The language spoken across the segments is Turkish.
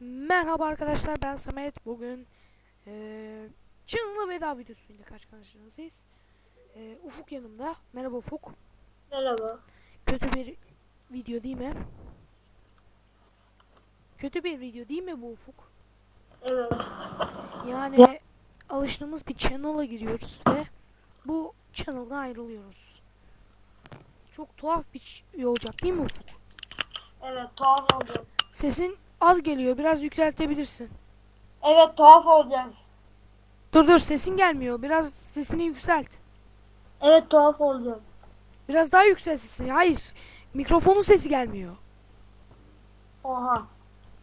Merhaba arkadaşlar ben Samet bugün eee Channel'a veda videosuyla karşı karşınızdayız. Eee, Ufuk yanımda. Merhaba Ufuk. Merhaba. Kötü bir video değil mi? Kötü bir video değil mi bu Ufuk? Evet. Yani alıştığımız bir channel'a giriyoruz ve bu channel'dan ayrılıyoruz. Çok tuhaf bir şey olacak değil mi Ufuk? Evet tuhaf olacak. Sesin az geliyor biraz yükseltebilirsin. Evet tuhaf olacak. Dur dur sesin gelmiyor biraz sesini yükselt. Evet tuhaf olacak. Biraz daha yüksel sesini. Hayır. Mikrofonun sesi gelmiyor. Oha.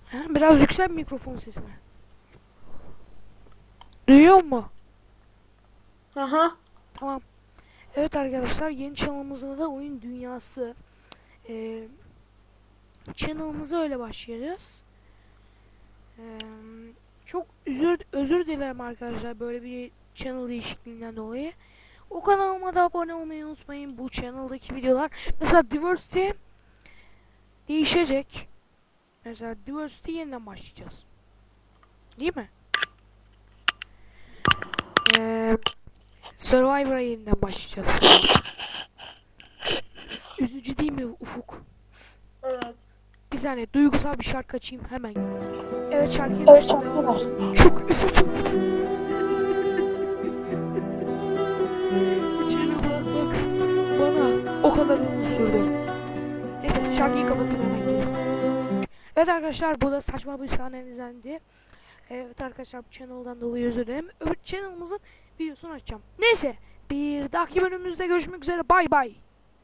Ha, Biraz yüksel mikrofonun sesini. Duyuyor mu? Hı. Tamam. Evet arkadaşlar yeni channel'ımızın da oyun dünyası. Ee, channel'ımıza öyle başlayacağız. Çok özür, özür dilerim arkadaşlar böyle bir channel değişikliğinden dolayı. O kanalıma da abone olmayı unutmayın. Bu channel'daki videolar mesela diversity değişecek. Mesela diversity yeniden başlayacağız. Değil mi? Ee, Survivor'a yeniden başlayacağız. Üzücü değil mi Ufuk? Evet. Bir saniye duygusal bir şarkı açayım hemen. Evet şarkıyı evet, Çok üzücü. İçeri bak bak. Bana o kadar uzun sürdü. Neyse şarkıyı kapatayım hemen geleyim. Evet arkadaşlar bu da saçma bir sahnemizdendi. Evet arkadaşlar bu channel'dan dolayı özür dilerim. Öbür channel'ımızın videosunu açacağım. Neyse bir dahaki bölümümüzde görüşmek üzere bay bay.